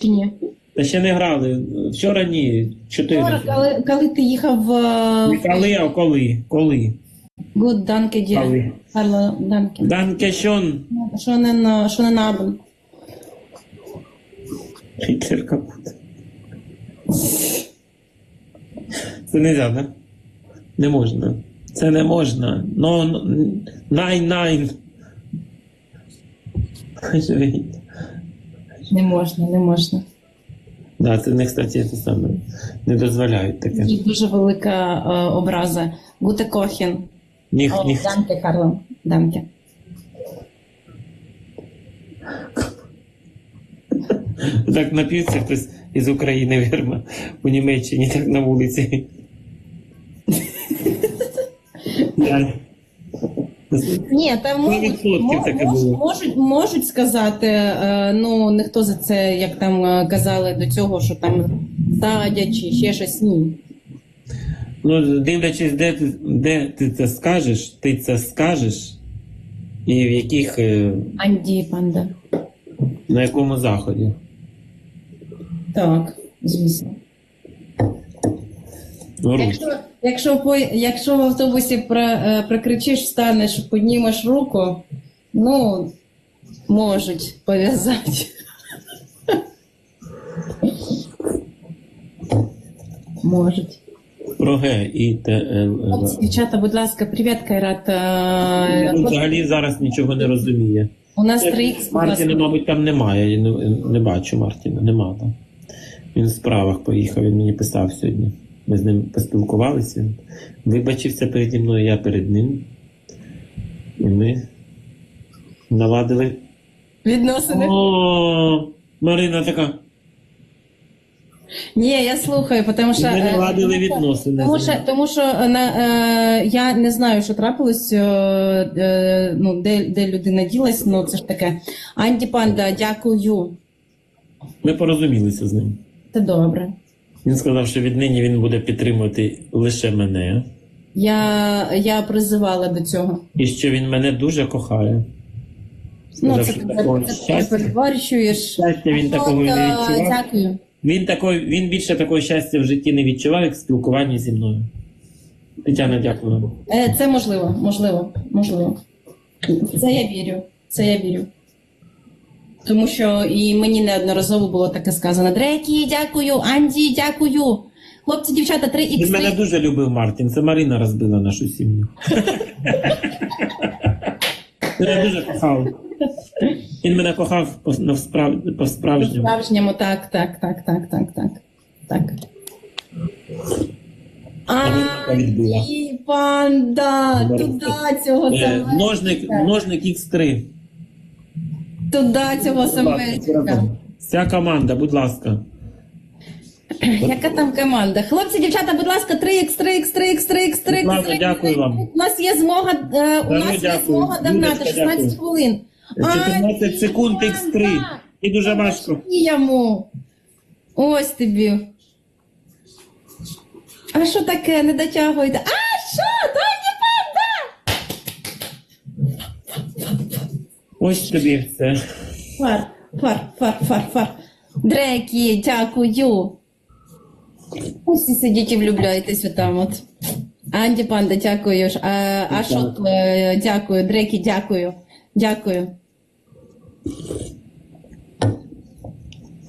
чи ні? Та ще не грали. Вчора ні. Чотири. Вчора, коли, коли ти їхав Не коли, а коли? Коли? Good Danke dir. Коли? Карло Данке. Данке Шон. Що не на що не набен. Гітлер капут. Це не можна, да? Не можна. Це не можна. Но найн найн. Живіть. Не можна, не можна. Да, це не, кстати, це саме. Не дозволяють таке. Їх дуже велика е, образа. Гуте Кохін. Ніх, О, ніх. Данке, Карло. Данке. Так нап'ється хтось із України, вірно, у Німеччині, так на вулиці. Я- Ні, там Ну, можуть, можуть, можуть, можуть сказати, е, ну ніхто за це, як там е, казали до цього, що там садять чи ще щось ні. Ну, дивлячись, де ти, де ти це скажеш, ти це скажеш, і в яких, е, Анді панда. на якому заході. Так, звісно. Якщо, якщо, по, якщо в автобусі е, прокричиш, встанеш, піднімеш руку, ну, можуть пов'язати. Можуть. Про Г і Т, Л, Л. Хлопці, Дівчата, будь ласка, привіт, Кайрат. Е, Ну, Взагалі зараз нічого не розуміє. У нас 3х, Мартіна, мабуть, там немає. Я не, не бачу Мартіна, нема там. Він в справах поїхав, він мені писав сьогодні. Ми з ним поспілкувалися. Вибачився переді мною, я перед ним. І ми наладили. Відносини. О, Марина така. Ні, я слухаю, тому що... Ми е, наладили відносини. Тому що, тому що е, на, е, я не знаю, що трапилось, е, е, ну, де, де людина ділась, ну це ж таке. Анді Панда, дякую. Ми порозумілися з ним. Це добре. Він сказав, що віднині він буде підтримувати лише мене. Я, я призивала до цього. І що він мене дуже кохає. Ну, Сказав, це, що такого це, щастя, щастя він такого не е, відчував. Дякую. Він, такої, він більше такого щастя в житті не відчував, як в спілкуванні зі мною. Тетяна, дякую. Е, Це можливо, можливо, можливо. Це я вірю. Це я вірю. Тому що і мені неодноразово було таке сказано: Дрекі, дякую, Анді, дякую. Хлопці, дівчата, три ікс. Він мене дуже любив Мартін. Це Марина розбила нашу сім'ю. Я дуже кохав. Він мене кохав по справжньому. По справжньому, так, так, так, так, так, так. так. А, і панда, туди цього. Е, ножник X3. Туди цього самечка. Вся команда, будь ласка. Яка там команда? Хлопці, дівчата, будь ласка, 3х, 3х, 3х, 3х, 3х. Ладно, дякую вам. У нас є змога, е, у нас є дякую. змога догнати Юлечка, 16 дякую. хвилин. 14 секунд панда! Х3. І дуже важко. І йому. Ось тобі. А що таке? Не дотягуєте? А що? Дай мені панда! Ось тобі все. Фар, фар, фар, фар, фар. Дрекі, дякую. Ось і сидіть і влюбляєтесь отам от. Анді Панда, дякую. А, е, дякую. Дрекі, дякую. Дякую.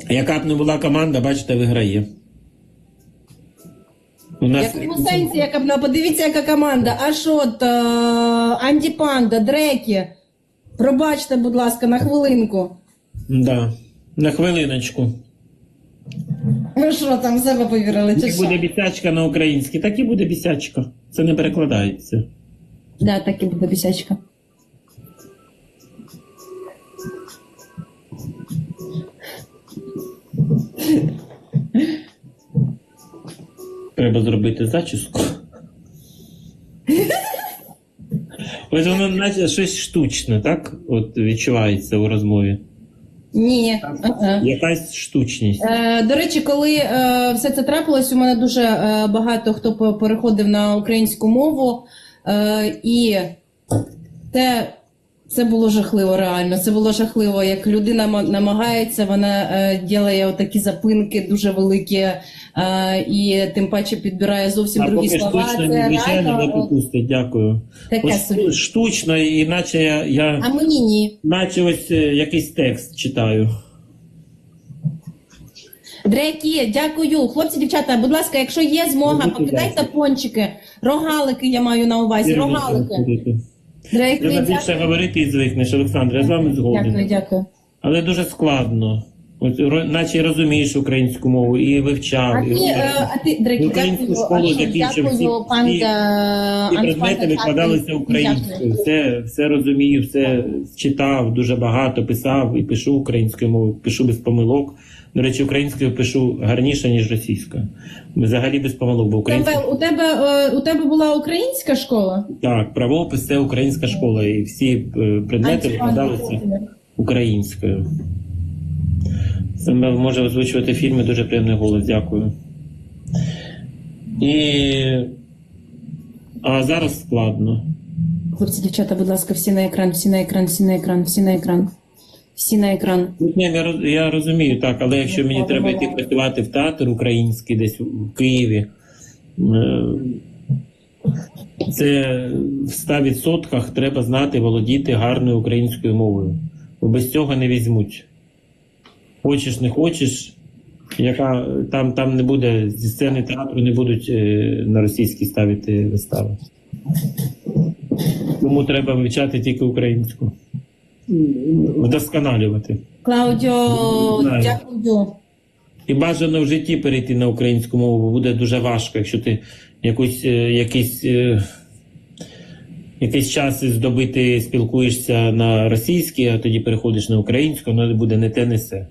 Яка б не була команда, бачите, виграє. У В нас якому сенсі, яка б ну, подивіться, яка команда. А що то Анді Панда, Дрекі. Пробачте, будь ласка, на хвилинку. да. на хвилиночку. Ви що там в себе повірили? Чи Як що? буде бісячка на українській, так і буде бісячка. Це не перекладається. Да, так і буде бісячка. Треба зробити зачіску. Ось воно наче щось штучне, так? От відчувається у розмові. Ні. Якась штучність. Е, До речі, коли е, все це трапилось, у мене дуже е, багато хто переходив на українську мову, е, і це, Це було жахливо, реально. Це було жахливо. Як людина намагається, вона е, ділає отакі запинки дуже великі, е, і тим паче підбирає зовсім А другі поки слова. штучно, Це звичайно, не реально. Дякую. таке Ось собі. штучно, іначе я, я А мені ні. наче ось е, якийсь текст читаю. Дрекі, дякую. Хлопці, дівчата, будь ласка, якщо є змога, покидайте пончики. Рогалики я маю на увазі. Рогалики. Дрекі, Треба більше говорити і звикнеш, Олександр, я з вами згоден. Дякую, дякую. Але дуже складно. От, наче розумієш українську мову і вивчав. А ти, розумієш. е, а ти, Дрекі, Українську дякую. школу закінчив, всі- всі- е, предмети викладалися українською. Все, все розумію, все читав дуже багато, писав і пишу українською мовою, пишу без помилок. До речі, українською пишу гарніше, ніж російською. Взагалі без помилок, бо українською. Тебе, у, тебе, е, у тебе була українська школа? Так, правопис це українська школа, і всі е, предмети викладалися українською. Саме може озвучувати фільми, дуже приємний голос, дякую. І... А зараз складно. Хлопці, дівчата, будь ласка, всі на екран, всі на екран, всі на екран, всі на екран. Всі на екран. Ну, Я, розумію, так, але якщо мені треба йти працювати в театр український десь в Києві, е, це в 100% треба знати володіти гарною українською мовою. Бо без цього не візьмуть. Хочеш, не хочеш, яка там, там не буде зі сцени театру не будуть е, на російській ставити вистави. Тому треба вивчати тільки українську. Вдосконалювати. Клаудіо, дякую. І бажано в житті перейти на українську мову, бо буде дуже важко, якщо ти якусь, е, якийсь, е, якийсь час здобити спілкуєшся на російській, а тоді переходиш на українську, воно буде не те, не се.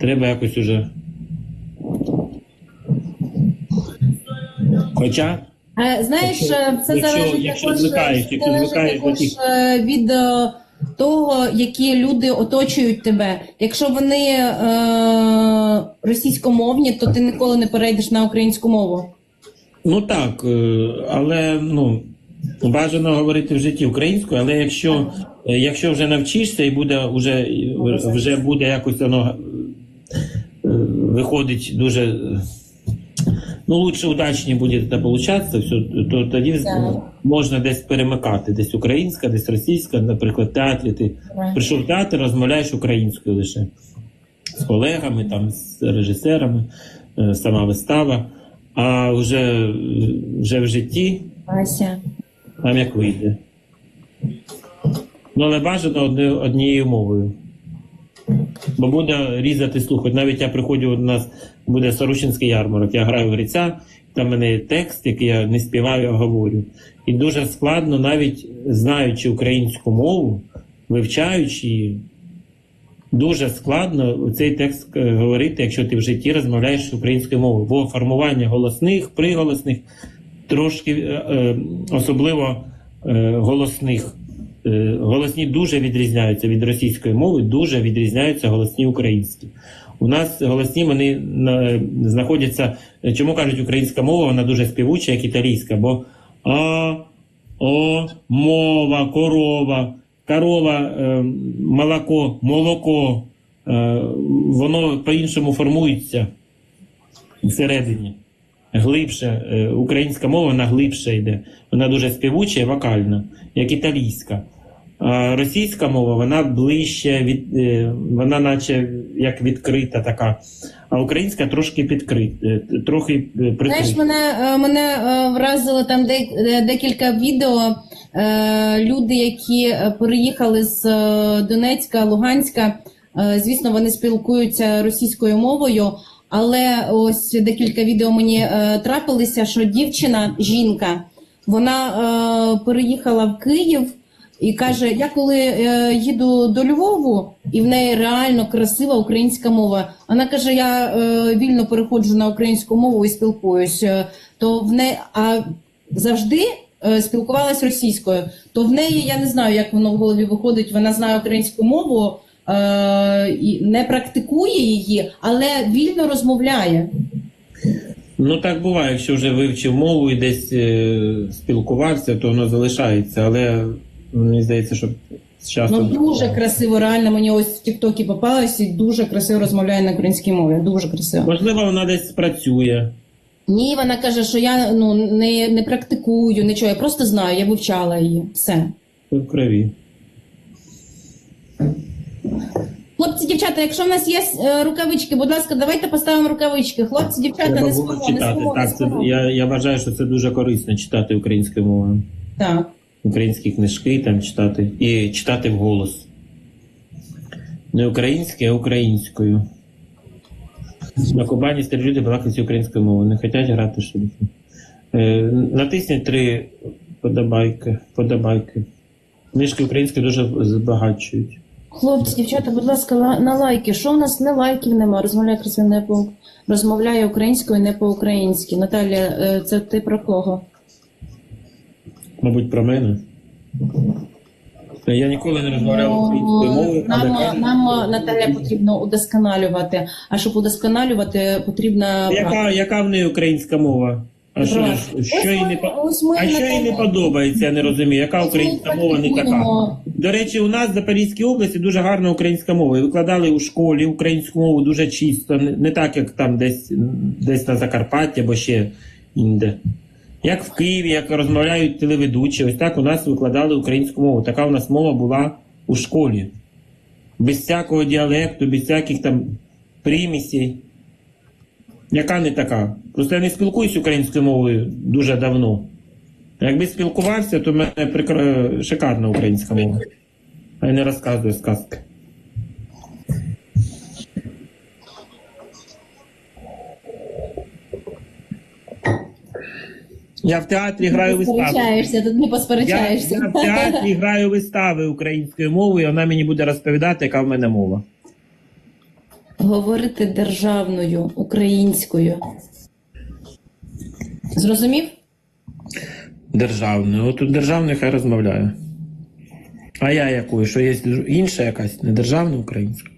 Треба якось уже. Хоча Е, Знаєш, це якщо- залежить якщо також, звикаєш, якщо звикаєш також від того, які люди оточують тебе. Якщо вони е, російськомовні, то ти ніколи не перейдеш на українську мову. Ну так, е, але ну бажано говорити в житті українською, але якщо, е, якщо вже навчишся і буде вже, вже буде якось воно е, виходить дуже. Ну, лучше удачні буде це получатися, все, то тоді Так. можна десь перемикати, десь українська, десь російська, наприклад, в театрі. Ти прийшов в театр, розмовляєш українською лише з колегами, там, з режисерами, е, сама вистава. А вже, вже в житті Ася. там як вийде. Ну, але бажано однією мовою. Бо буде різати слух. От навіть я приходжу, у нас буде Сорочинський ярмарок, я граю гриця, там в мене є текст, який я не співаю, а говорю. І дуже складно, навіть знаючи українську мову, вивчаючи її, дуже складно цей текст е, говорити, якщо ти в житті розмовляєш українською мовою. Бо формування голосних, приголосних, трошки е, е, особливо голосних. Е, Голосні дуже відрізняються від російської мови, дуже відрізняються голосні українські. У нас голосні вони знаходяться. е, Чому кажуть українська мова, вона дуже співуча, як італійська, бо а, о, мова, корова, корова, е, молоко, молоко, е, воно по-іншому формується всередині. Глибше, е, українська мова вона глибше йде. Вона дуже співуча і вокальна, як італійська. Російська мова вона ближче від е, вона, наче як відкрита така. А українська трошки підкрита, е, трохи е, Знаєш, мене, мене вразило там де, де- декілька відео. Люди, які переїхали з Донецька, Луганська, звісно, вони спілкуються російською мовою. Але ось декілька відео мені трапилися, що дівчина, жінка, вона переїхала в Київ і каже: Я коли е, їду до Львову, і в неї реально красива українська мова. Вона каже: Я е, вільно переходжу на українську мову і спілкуюсь. Е, То в неї а завжди е, спілкувалась російською. То в неї я не знаю, як воно в голові виходить. Вона знає українську мову. е, Не практикує її, але вільно розмовляє. Ну так буває, якщо вже вивчив мову і десь е, спілкувався, то воно залишається. Але мені здається, що Часто Ну дуже красиво, реально мені ось в Тіктокі попалось і дуже красиво розмовляє на українській мові. Дуже красиво. Можливо, вона десь працює. Ні, вона каже, що я ну не, не практикую нічого, я просто знаю, я вивчала її. Все. Це в крові. Хлопці, дівчата, якщо в нас є е, рукавички, будь ласка, давайте поставимо рукавички. Хлопці, дівчата, Треба не було спимо, не читати. спимо, не Так, це, спимо. я, я вважаю, що це дуже корисно читати українською мовою. Так. Українські книжки там читати. І читати вголос. Не українською, а українською. На Кубані старі люди балакають українською мовою, не хочуть грати що таке. Е, натисніть три подобайки. подобайки. Книжки українські дуже збагачують. Хлопці, дівчата, будь ласка, ла- на лайки. Що у нас не лайків нема? Розмовляє красиво розмовляє українською, не по-українськи. Наталя, е, це ти про кого? Мабуть, про мене. Я ніколи не розмовляв українською мовою, Нам, кажуть, нам Наталя потрібно удосконалювати. А щоб удосконалювати, потрібна яка, яка в неї українська мова? А що, що їй не, а що їй не подобається, я не розумію, яка українська мова не така? До речі, у нас в Запорізькій області дуже гарна українська мова. Викладали у школі українську мову дуже чисто, не, не так, як там десь, десь на Закарпатті або ще інде. Як в Києві, як розмовляють телеведучі, ось так у нас викладали українську мову. Така у нас мова була у школі. Без всякого діалекту, без всяких там примісей. Яка не така? Просто я не спілкуюсь українською мовою дуже давно. Якби спілкувався, то в мене прикра... шикарна українська мова. А я не розказую сказки. Я в театрі граю вистави. Посперечаєшся, тут не посперечаєшся. я в театрі граю вистави українською мовою, і вона мені буде розповідати, яка в мене мова. Говорити державною, українською. Зрозумів? Державною. От тут державною хай розмовляє. А я якою? Що є інша якась, не державна українська?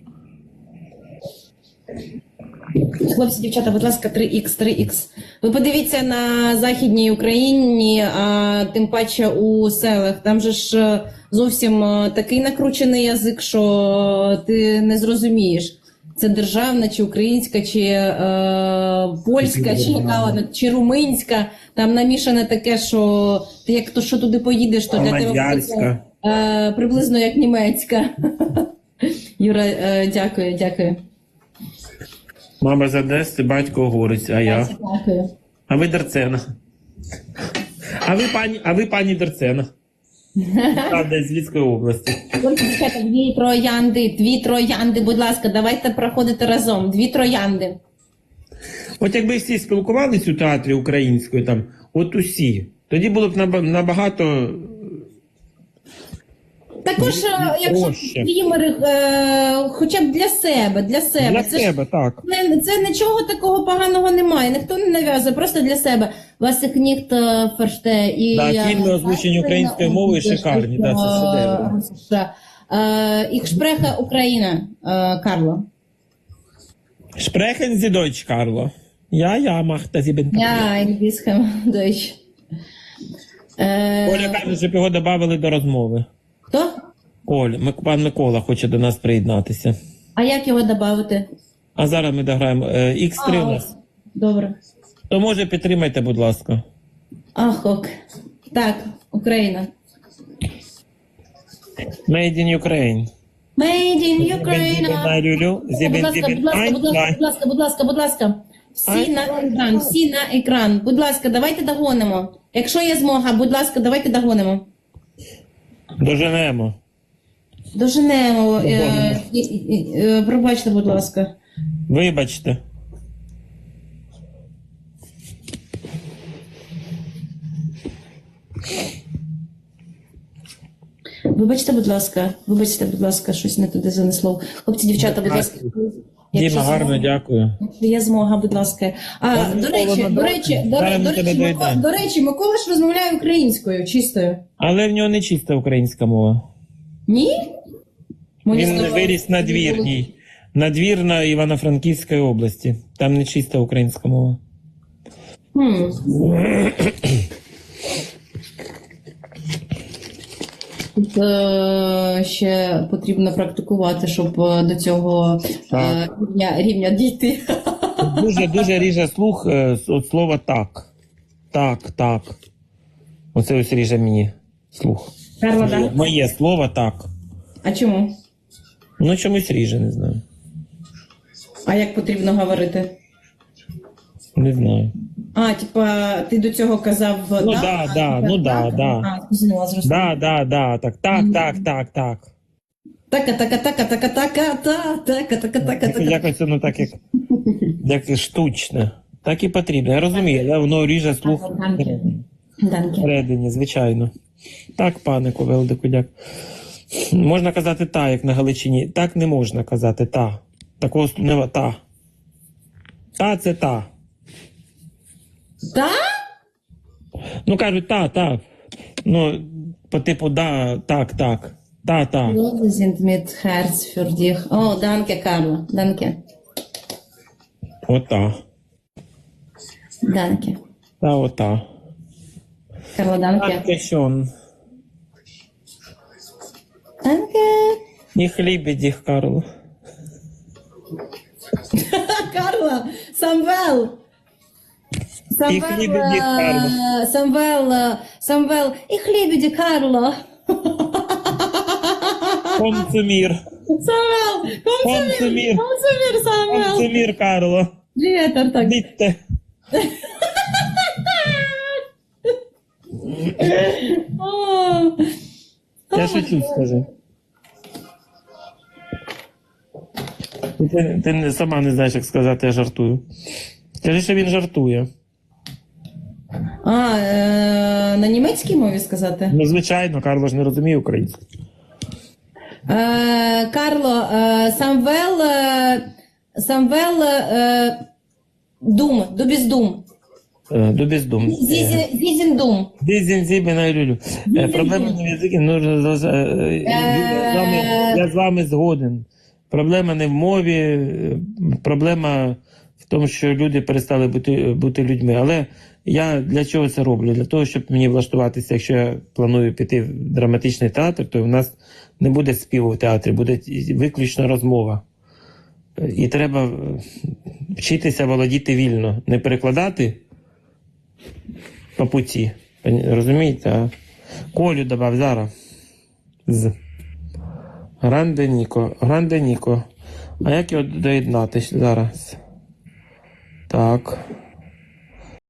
Хлопці, дівчата, будь ласка, 3х, 3х. Ви подивіться на Західній Україні, а тим паче у селах. Там же ж е, зовсім е, такий накручений язик, що ти не зрозумієш. Це державна, чи українська, чи е, польська, чи яка чи румунська. Там намішане таке, що ти як то що туди поїдеш, то для тебе буде е, приблизно як німецька. Юра, е, дякую, дякую. Мама з Одеси, батько Горець, а я. Дякую. А ви Дерцена. А ви пані, а ви пані Дерцена. Правда, з Львівської області. Дівчата, дві троянди, дві троянди, будь ласка, давайте проходити разом. Дві троянди. От якби всі спілкувалися у театрі українською, там, от усі, тоді було б наба- набагато. Також, е, якщо стрімери, е, хоча б для себе, для себе. Для це ж так. не- це нічого такого поганого немає. Ніхто не нав'язує, просто для себе. Вас їх ніхто ферште і Да, е, фільми, озвучені українською мовою, шикарні, да, це шедевр. Ich spreche Україна, е, Карло. Sprechen Sie Deutsch, Карло. Я, я, махта зібен. Я англійська Deutsch. Е, Оля каже, щоб його додали до розмови. Хто? Оль, пан Микола хоче до нас приєднатися. А як його додати? А зараз ми дограємо е, X3 у нас. Добре. То може підтримайте, будь ласка. Ах, ок. Так, Україна. Made in Ukraine. Made in Ukraine. Будь ласка, будь ласка, будь ласка, будь ласка, будь ласка, будь ласка. Всі на екран, всі на екран. Будь ласка, давайте догонимо. Якщо є змога, будь ласка, давайте догонимо. Доженемо. Доженемо. Е, е, е, пробачте, будь ласка. Вибачте. Вибачте, будь ласка, вибачте, будь ласка, щось не туди занесло. Хлопці, дівчата, будь ласка. Діма, гарно дякую. Є змога, будь ласка. А, Пане до речі, до речі, до, Зараз ре- ми до, тебе речі, Микола, дойдемо. до речі, Микола ж розмовляє українською, чистою. Але в нього не чиста українська мова. Ні? Мені Він здавалося, виріс на двірній. Надвірна Івано-Франківської області. Там не чиста українська мова. Хм. Ще потрібно практикувати, щоб е, до цього е, Так. рівня, рівня дійти. Дуже дуже ріже слух е, от слова так. Так, так. Оце ось ріже мені слух. Моє, да? моє слово так. А чому? Ну чомусь ріже, не знаю. А як потрібно говорити? Не знаю. А, типа, ти до цього казав Ну, да, да, да, ну, да, так? да. Зрозуміла, зрозуміла. Да, да, да, так, так, так, так, так. Така, така, така, така, така, та, така, така, така, така. Якось воно так як, як штучне. Так і потрібно. Я розумію, да? воно ріже слух Данки. Данки. всередині, звичайно. Так, пане Ковел Дикудяк. Можна казати та, як на Галичині. Так не можна казати та. Такого не та. Та це та. Та? Ну кажуть, та, та. Ну, по типу да, так, так. Та, та. Люди sind mit Herz für dich. О, данке, Карло. Данке. Ота. Данке. Та, ота. Карло, данке. Данке шон. Данке. І хлібідіх, Карло. Карло, Самвел. І хлібіді, Карло. Самвел, е, Самвел. І хлібіді, Карло. Консумір. Самвел, Консумір. комсомір, комсомір, Самвел. Консумір, Карло. Привіт, Артак. Дітте. О, Я шучу, скажи. Ти, ти сама не знаєш, як сказати, я жартую. Скажи, що він жартує. А, е, на німецькій мові сказати? Ну, звичайно, Карло ж не розуміє українську. Е, Карло, е, Самвел, е, Самвел, е, Дум, Дубіздум. Е, До бездум. Зізі- Зізіндум. Дизін зібен. Е, Проблема не в язикі, ну, е, е, я з вами- я з вами згоден. Проблема не в мові, е, проблема в тому, що люди перестали бути, бути людьми. Але я для чого це роблю? Для того, щоб мені влаштуватися, якщо я планую піти в драматичний театр, то в нас не буде співу в театрі, буде виключно розмова. І треба вчитися володіти вільно, не перекладати по путі. Розумієте? Колю добав зараз. З. Гранде Ніко. Гранде Ніко. А як його доєднати зараз? Так.